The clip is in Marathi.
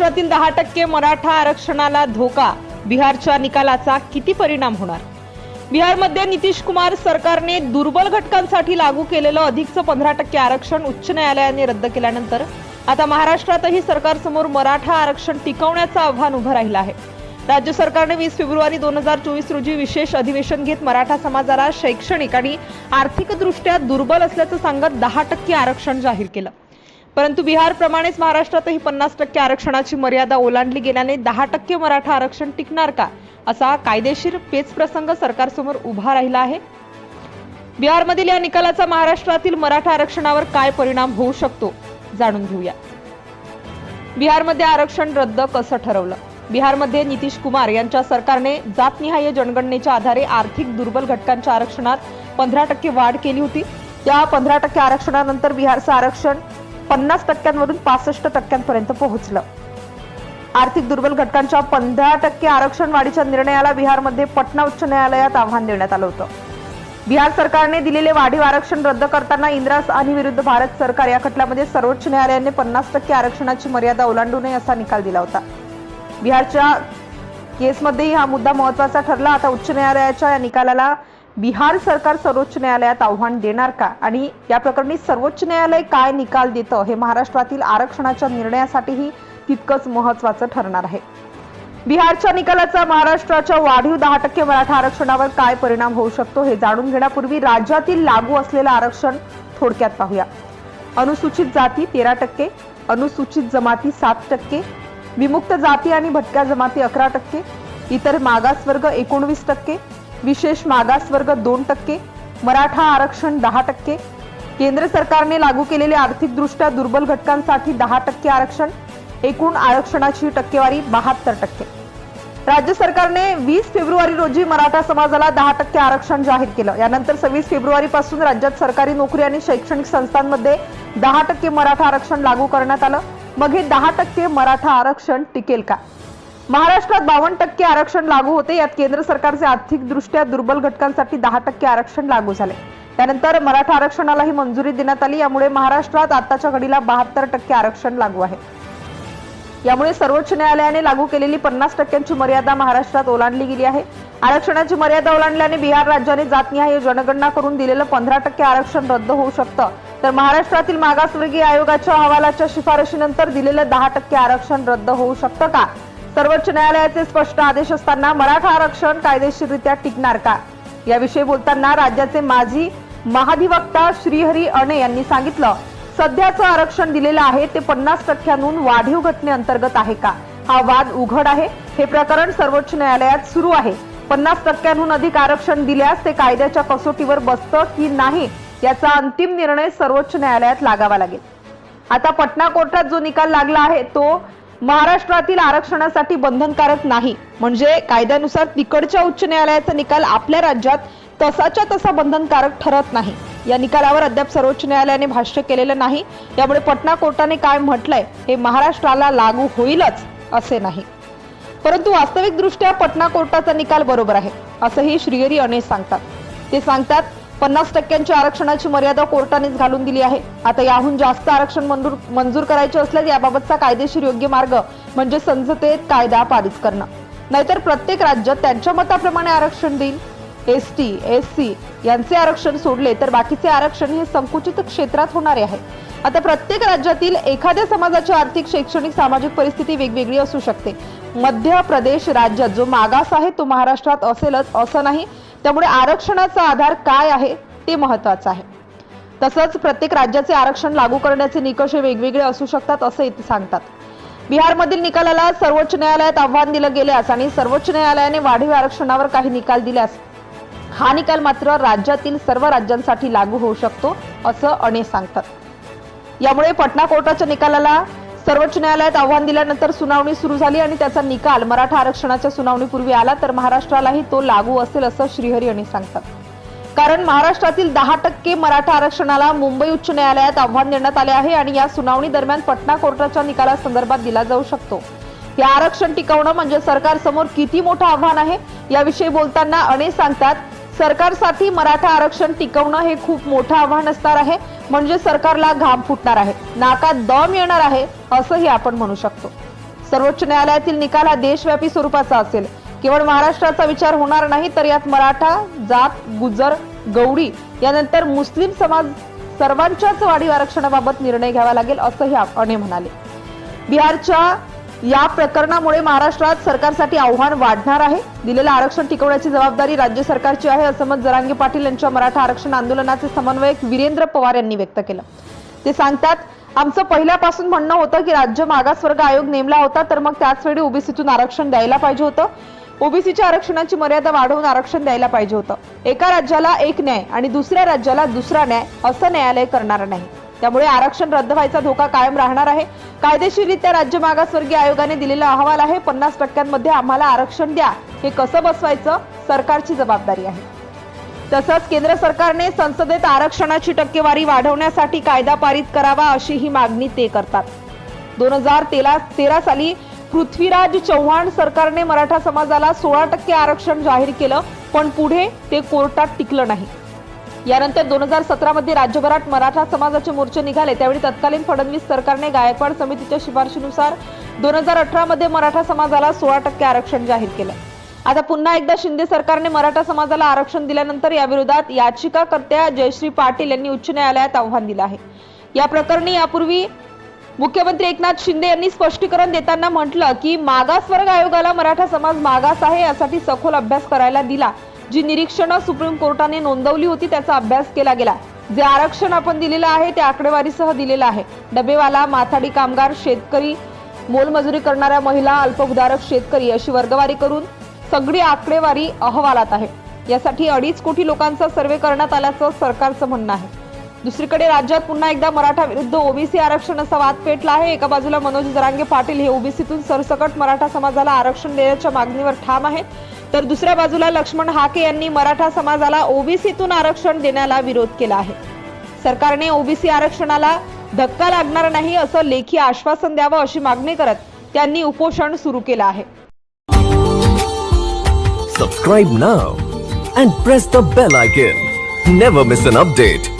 महाराष्ट्रातील दहा टक्के मराठा आरक्षणाला धोका. बिहारच्या निकालाचा किती परिणाम होणार? बिहारमध्ये नितीश कुमार सरकारने दुर्बल घटकांसाठी लागू केलेलं अधिकचं पंधरा टक्के आरक्षण उच्च न्यायालयाने रद्द केल्यानंतर आता महाराष्ट्रातही सरकारसमोर मराठा आरक्षण टिकवण्याचं आव्हान उभं राहिलं आहे. राज्य सरकारने वीस फेब्रुवारी दोन हजार चोवीस रोजी विशेष अधिवेशन घेत मराठा समाजाला शैक्षणिक आणि आर्थिकदृष्ट्या दुर्बल असल्याचं सांगत दहा टक्के आरक्षण जाहीर केलं. परंतु बिहारप्रमाणेच महाराष्ट्रातही पन्नास टक्के आरक्षणाची मर्यादा ओलांडली गेल्याने दहा टक्के मराठा आरक्षण टिकणार का? असा कायदेशीर पेच प्रसंग सरकारसमोर उभा राहिला आहे. बिहारमधील या निकालाचा महाराष्ट्रातील मराठा आरक्षणावर काय परिणाम होऊ शकतो? जाणून घेऊया. बिहारमध्ये आरक्षण रद्द कसं ठरवलं? बिहारमध्ये नितीश कुमार यांच्या सरकारने जातनिहाय जनगणनेच्या आधारे आर्थिक दुर्बल घटकांच्या आरक्षणात पंधरा टक्के वाढ केली होती. त्या पंधरा टक्के आरक्षणानंतर बिहारचं आरक्षण पन्नास टक्क्यांवरून पासष्ट टक्क्यांपर्यंत पोहोचलं. आर्थिक दुर्बल घटकांच्या पंधरा टक्के आरक्षण वाढीच्या निर्णयाला बिहारमध्ये पटना उच्च न्यायालयात आव्हान देण्यात आलं होतं. बिहार सरकारने दिलेले वाढीव आरक्षण रद्द करताना इंदिरा आणि विरुद्ध भारत सरकार या खटल्यामध्ये सर्वोच्च न्यायालयाने पन्नास टक्के आरक्षणाची मर्यादा ओलांडू नये असा निकाल दिला होता. बिहारच्या केसमध्येही हा मुद्दा महत्त्वाचा ठरला. आता उच्च न्यायालयाच्या या निकालाला बिहार सरकार सर्वोच्च न्यायालयात आव्हान देणार का? आणि या प्रकरणी सर्वोच्च न्यायालय काय निकाल देतं हे महाराष्ट्रातील आरक्षणाच्या निर्णयासाठीही तितकंच महत्वाचं ठरणार आहे. बिहारच्या निकालाचा महाराष्ट्राच्या वाढीव दहा टक्के मराठा आरक्षणावर काय परिणाम होऊ शकतो हे जाणून घेण्यापूर्वी राज्यातील लागू असलेलं आरक्षण थोडक्यात पाहूया. अनुसूचित जाती तेरा टक्के अनुसूचित जमाती सात टक्के विमुक्त जाती आणि भटक्या जमाती अकरा टक्के इतर मागासवर्ग एकोणवीस टक्के विशेष मागासवर्ग दोन टक्के मराठा आरक्षण दहा टक्के. केंद्र सरकारने लागू केलेले आर्थिकदृष्ट्या दुर्बल घटकांसाठी दहा टक्के आरक्षण एकूण आरक्षणाची टक्केवारी बहात्तर टक्के. राज्य सरकारने वीस फेब्रुवारी रोजी मराठा समाजाला दहा टक्के आरक्षण जाहीर केलं. यानंतर सव्वीस फेब्रुवारीपासून राज्यात सरकारी नोकरी आणि शैक्षणिक संस्थांमध्ये दहा टक्के मराठा आरक्षण लागू करण्यात आलं. मग हे दहा टक्के मराठा आरक्षण टिकेल का? महाराष्ट्रात बावन्न टक्के आरक्षण लागू होते. यात केंद्र सरकारचे आर्थिकदृष्ट्या दुर्बल घटकांसाठी दहा टक्के आरक्षण लागू झाले. त्यानंतर मराठा आरक्षणालाही मंजुरी देण्यात आली. यामुळे महाराष्ट्रात आताच्या घडीला बहात्तर टक्के आरक्षण लागू आहे. यामुळे सर्वोच्च न्यायालयाने लागू केलेली पन्नास टक्क्यांची मर्यादा महाराष्ट्रात ओलांडली गेली आहे. आरक्षणाची मर्यादा ओलांडल्याने बिहार राज्याने जातनिहाय जनगणना करून दिलेलं पंधरा टक्के आरक्षण रद्द होऊ शकतं. तर महाराष्ट्रातील मागासवर्गीय आयोगाच्या अहवालाच्या शिफारशीनंतर दिलेलं दहा टक्के आरक्षण रद्द होऊ शकतं का? सर्वोच्च न्यायालयाचे स्पष्ट आदेश असताना मराठा आरक्षण कायदेशीररित्या टिकणार का? याविषयी बोलताना राज्याचे माजी महाधिवक्ता श्रीहरी अणे यांनी सांगितलं सध्याचं आरक्षण दिलेलं आहे ते पन्नास टक्क्यांहून वाढीव घटनेअंतर्गत आहे का? हा वाद उघड आहे हे प्रकरण सर्वोच्च न्यायालयात सुरू आहे. पन्नास टक्क्यांहून अधिक आरक्षण दिल्यास ते कायद्याच्या कसोटीवर बसतं की नाही याचा अंतिम निर्णय सर्वोच्च न्यायालयात लागावा लागेल. आता पटना कोर्टात जो निकाल लागला आहे तो महाराष्ट्रातील आरक्षणासाठी बंधनकारक नाही. म्हणजे कायद्यानुसार तिकडच्या उच्च न्यायालयाचा निकाल आपल्या राज्यात तसाच्या तसा बंधनकारक ठरत नाही. या निकालावर अद्याप सर्वोच्च न्यायालयाने भाष्य केलेलं नाही. त्यामुळे पटना कोर्टाने काय म्हटलंय हे महाराष्ट्राला लागू होईलच असे नाही. परंतु वास्तविकदृष्ट्या पटना कोर्टाचा निकाल बरोबर आहे असंही श्रीहरी अनेश सांगतात. ते सांगतात पन्नास टक्क्यांची आरक्षणाची मर्यादा कोर्टानेच घालून दिली आहे. आता याहून जास्त आरक्षण मंजूर मंजूर करायचे असल्यास याबाबतचा कायदेशीर योग्य मार्ग म्हणजे संसदेत कायदा पारित करणं. नाहीतर प्रत्येक राज्य त्यांच्या मताप्रमाणे आरक्षण देईल. एस टी एस सी यांचे आरक्षण सोडले तर बाकीचे आरक्षण हे संकुचित क्षेत्रात होणारे आहे. आता प्रत्येक राज्यातील एखाद्या समाजाची आर्थिक शैक्षणिक सामाजिक परिस्थिती वेगवेगळी असू शकते. मध्य प्रदेश राज्यात जो मागास आहे तो महाराष्ट्रात असेलच असं नाही त्यामुळे आरक्षणाचा आधार काय आहे ते महत्वाचं आहे. तसंच प्रत्येक राज्याचे आरक्षण लागू करण्याचे निकष हे वेगवेगळे असू शकतात असं इथे सांगतात. बिहारमधील निकालाला सर्वोच्च न्यायालयात आव्हान दिलं गेल्यास आणि सर्वोच्च न्यायालयाने वाढीव आरक्षणावर काही निकाल दिल्यास हा निकाल मात्र राज्यातील सर्व राज्यांसाठी लागू होऊ शकतो असं अणे सांगतात. यामुळे पटना कोर्टाच्या निकालाला सर्वोच्च न्यायालयात आव्हान दिल्यानंतर सुनावणी सुरू झाली आणि त्याचा निकाल मराठा आरक्षणाच्या सुनावणीपूर्वी आला तर महाराष्ट्रालाही तो लागू असेल असं श्रीहरी यांनी सांगतात. कारण महाराष्ट्रातील दहा टक्के मराठा आरक्षणाला मुंबई उच्च न्यायालयात आव्हान देण्यात आले आहे आणि या सुनावणी दरम्यान पटना कोर्टाच्या निकालासंदर्भात दिला जाऊ शकतो. हे आरक्षण टिकवणं म्हणजे सरकारसमोर किती मोठं आव्हान आहे याविषयी बोलताना अणे सांगतात सरकारसाठी मराठा आरक्षण टिकवणं हे खूप मोठं आव्हान असणार आहे म्हणजे सरकारला घाम फुटणार आहे. नाकात दम येणार आहे असंही आपण म्हणू शकतो. सर्वोच्च न्यायालयातील निकाल हा देशव्यापी स्वरूपाचा असेल. केवळ महाराष्ट्राचा विचार होणार नाही तर यात मराठा जात गुजर गौडी यानंतर मुस्लिम समाज सर्वांच्याच वाढीव आरक्षणाबाबत निर्णय घ्यावा लागेल असंही अणे म्हणाले. बिहारच्या या प्रकरणामुळे महाराष्ट्रात सरकारसाठी आव्हान वाढणार आहे. दिलेलं आरक्षण टिकवण्याची जबाबदारी राज्य सरकारची आहे असं मत जरांगे पाटील यांच्या मराठा आरक्षण आंदोलनाचे समन्वयक वीरेंद्र पवार यांनी व्यक्त केलं. ते सांगतात आमचं पहिल्यापासून म्हणणं होतं की राज्य मागासवर्ग आयोग नेमला होता तर मग त्याच वेळी ओबीसीतून आरक्षण द्यायला पाहिजे होतं. ओबीसीच्या आरक्षणाची मर्यादा वाढवून आरक्षण द्यायला पाहिजे होतं. एका राज्याला एक न्याय आणि दुसऱ्या राज्याला दुसरा न्याय असं न्यायालय करणार नाही. त्यामुळे आरक्षण रद्द व्हायचा धोका कायम राहणार आहे. कायदेशीररित्या राज्य मागासवर्गीय आयोगाने दिलेला अहवाल आहे. पन्नास टक्क्यांमध्ये आम्हाला आरक्षण द्या. हे कसं बसवायचं? सरकारची जबाबदारी आहे. तसंच केंद्र सरकारने संसदेत आरक्षणाची टक्केवारी वाढवण्यासाठी कायदा पारित करावा अशी ही मागणी ते करतात. दोन हजार तेरा तेरा साली पृथ्वीराज चव्हाण सरकारने मराठा समाजाला सोळा टक्के आरक्षण जाहीर केलं पण पुढे ते कोर्टात टिकलं नाही. यानंतर दोन हजार सतरामध्ये राज्यभरात मराठा समाजाचे मोर्चे निघाले. त्यावेळी तत्कालीन फडणवीस सरकारने गायकवाड समितीच्या शिफारशीनुसार दोन हजार अठरामध्ये मराठा समाजाला सोळा टक्के आरक्षण जाहीर केलं. आता पुन्हा एकदा शिंदे सरकारने मराठा समाजाला आरक्षण दिल्यानंतर याविरोधात याचिकाकर्त्या जयश्री पाटील यांनी उच्च न्यायालयात आव्हान दिलं आहे. या प्रकरणी यापूर्वी मुख्यमंत्री एकनाथ शिंदे यांनी स्पष्टीकरण देताना म्हटलं की मागासवर्ग आयोगाला मराठा समाज मागास आहे यासाठी सखोल अभ्यास करायला दिला. जी निरीक्षणं सुप्रीम कोर्टाने नोंदवली होती त्याचा अभ्यास केला गेला. जे आरक्षण आपण दिलेलं आहे ते आकडेवारीसह दिलेलं आहे. डबेवाला माथाडी कामगार शेतकरी मोलमजुरी करणाऱ्या महिला अल्पभूधारक शेतकरी अशी वर्गवारी करून सगळी आकडेवारी अहवालात आहे. यासाठी अडीच कोटी लोकांचा सर्वे करण्यात आल्याचं सरकारचं म्हणणं आहे. दुसरीकडे राज्यात पुन्हा एकदा मराठा विरुद्ध ओबीसी आरक्षण असा वाद पेटला आहे. एका बाजूला मनोज जरांगे पाटील हे ओबीसीतून सरसकट मराठा समाजाला आरक्षण देण्याच्या मागणीवर ठाम आहेत तर दुसऱ्या बाजूला लक्ष्मण हाके यांनी मराठा समाजाला ओबीसीतून आरक्षण देण्याला विरोध केला आहे. सरकारने ओबीसी आरक्षणाला धक्का लागणार नाही असं लेखी आश्वासन द्यावं अशी मागणी करत त्यांनी उपोषण सुरू केलं आहे. Subscribe now and press the bell icon never miss an update